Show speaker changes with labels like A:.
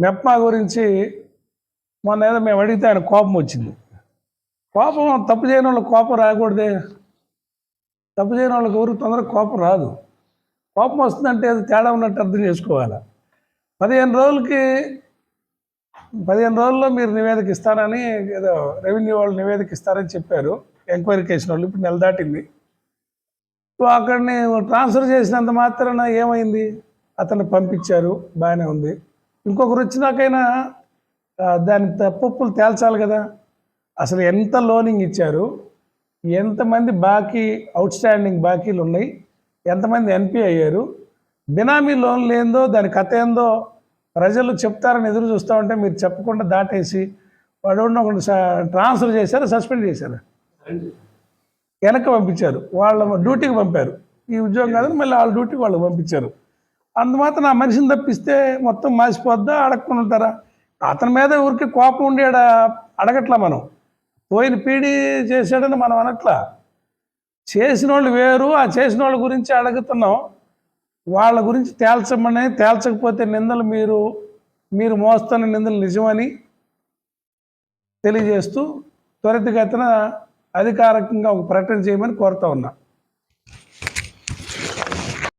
A: మెప్మా గురించి మొన్న ఏదో మేము అడిగితే ఆయన కోపం వచ్చింది. కోపం తప్పు చేయని వాళ్ళకి కోపం రాకూడదే. తప్పు చేయని వాళ్ళకి ఎవరు తొందరగా కోపం రాదు. కోపం వస్తుందంటే అది తేడా ఉన్నట్టు అర్థం చేసుకోవాలి. పదిహేను రోజులకి పదిహేను రోజుల్లో మీరు నివేదిక ఇస్తారని ఏదో రెవెన్యూ వాళ్ళు నివేదిక ఇస్తారని చెప్పారు. ఎంక్వైరీ చేసిన వాళ్ళు ఇప్పుడు నెల దాటింది. సో అక్కడిని ట్రాన్స్ఫర్ చేసినంత మాత్రాన ఏమైంది? అతన్ని పంపించారు. బాగానే ఉంది. ఇంకొకరు వచ్చినాకైనా దాని తప్పులు తేల్చాలి కదా. అసలు ఎంత లోనింగ్ ఇచ్చారు ఎంతమంది బాకీ అవుట్ స్టాండింగ్ బాకీలు ఉన్నాయి ఎంతమంది ఎన్పి అయ్యారు బినామీ లోన్లు ఏందో దాని కథ ఏందో ప్రజలు చెప్తారని ఎదురు చూస్తూ ఉంటే మీరు చెప్పకుండా దాటేసి వాడు ఒకటి ట్రాన్స్ఫర్ చేశారు సస్పెండ్ చేశారు? వెనక్కి పంపించారు. వాళ్ళ డ్యూటీకి పంపారు. ఈ ఉద్యోగం కాదని మళ్ళీ వాళ్ళ డ్యూటీకి వాళ్ళకి పంపించారు. అందుమాత ఆ మనిషిని తప్పిస్తే మొత్తం మాసిపోద్దా? అడగకుండా ఉంటారా అతని మీద ఊరికి కోపం ఉండి అడగట్లా మనం. పోయిన పీడి చేశాడని మనం అనట్లా. చేసిన వాళ్ళు వేరు ఆ చేసిన వాళ్ళ గురించి అడుగుతున్నాం. వాళ్ళ గురించి తేల్చమని తేల్చకపోతే నిందలు మీరు మీరు మోస్తున్న నిందలు నిజమని తెలియజేస్తూ త్వరితగతిన అధికారికంగా ఒక ప్రకటన చేయమని కోరుతా ఉన్నా.